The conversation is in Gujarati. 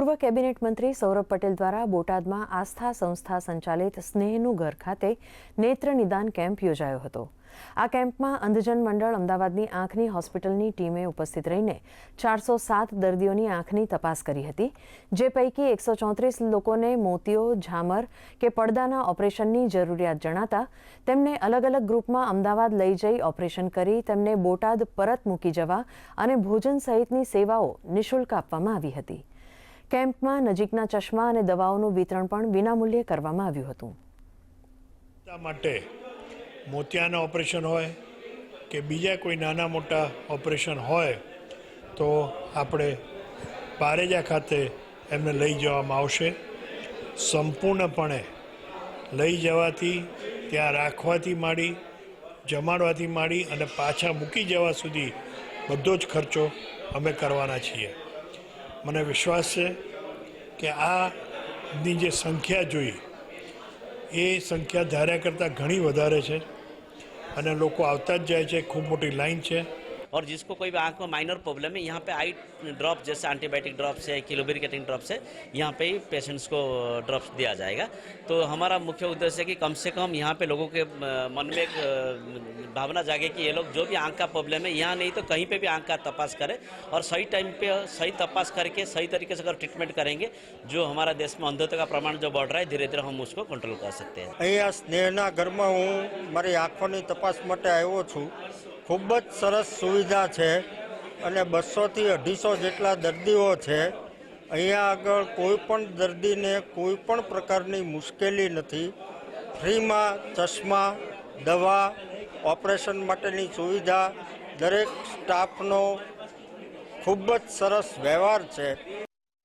પૂર્વ કેબિનેટ મંત્રી સૌરભ પટેલ દ્વારા બોટાદમાં આસ્થા સંસ્થા સંચાલિત સ્નેહનું ઘર ખાતે નેત્ર નિદાન કેમ્પ યોજાયો હતો. આ કેમ્પમાં અંધજન મંડળ અમદાવાદની આંખની હોસ્પિટલની ટીમે ઉપસ્થિત રહીને ચારસો સાત દર્દીઓની આંખની તપાસ કરી હતી, જે પૈકી એકસો ચોત્રીસ લોકોને મોતિયો ઝામર કે પડદાના ઓપરેશનની જરૂરિયાત જણાતા તેમને અલગ અલગ ગ્રુપમાં અમદાવાદ લઈ જઈ ઓપરેશન કરી તેમને બોટાદ પરત મૂકી જવા અને ભોજન સહિતની સેવાઓ નિઃશુલ્ક આપવામાં આવી હતી. કેમ્પમાં નજીકના ચશ્મા અને દવાઓનું વિતરણ પણ વિનામૂલ્યે કરવામાં આવ્યું હતું. માટે મોતિયાના ઓપરેશન હોય કે બીજા કોઈ નાના મોટા ઓપરેશન હોય તો આપણે પારેજા ખાતે એમને લઈ જવામાં આવશે. સંપૂર્ણપણે લઈ જવાથી ત્યાં રાખવાથી માંડી, જમાડવાથી માંડી અને પાછા મૂકી જવા સુધી બધો જ ખર્ચો અમે કરવાના છીએ. મને વિશ્વાસ છે કે આની જે સંખ્યા જોઈ, એ સંખ્યા ધાર્યા કરતાં ઘણી વધારે છે. અને લોકો આવતા જ જાય છે, ખૂબ મોટી લાઈન છે. और जिसको कोई भी आंख में माइनर प्रॉब्लम है यहाँ पे आई ड्रॉप जैसे एंटीबायोटिक ड्रॉप्स है किलोबेरिकेटिंग ड्रॉप्स है यहाँ पे ही पेशेंट्स को ड्रॉप्स दिया जाएगा तो हमारा मुख्य उद्देश्य है कि कम से कम यहाँ पे लोगों के अ, मन में एक अ, भावना जागे कि ये लोग जो भी आंख का प्रॉब्लम है यहाँ नहीं तो कहीं पे भी आंख का तपास करें और सही टाइम पे सही तपास करके सही तरीके से अगर ट्रीटमेंट करेंगे जो हमारा देश में अंधत्व का प्रमाण जो बढ़ रहा है धीरे धीरे हम उसको कंट्रोल कर सकते हैं અહીંયા સ્નેહના ઘરમાં હું મારી આંખોની તપાસ માટે આવ્યો છું ખૂબ જ સરસ સુવિધા છે અને બસોથી અઢીસો જેટલા દર્દીઓ છે. અહીંયા આગળ કોઈ પણ દર્દીને કોઈ પણ પ્રકારની મુશ્કેલી નથી. ફ્રીમાં ચશ્મા, દવા, ઓપરેશન માટેની સુવિધા દરેક સ્ટાફનો ખૂબ જ સરસ વ્યવહાર છે.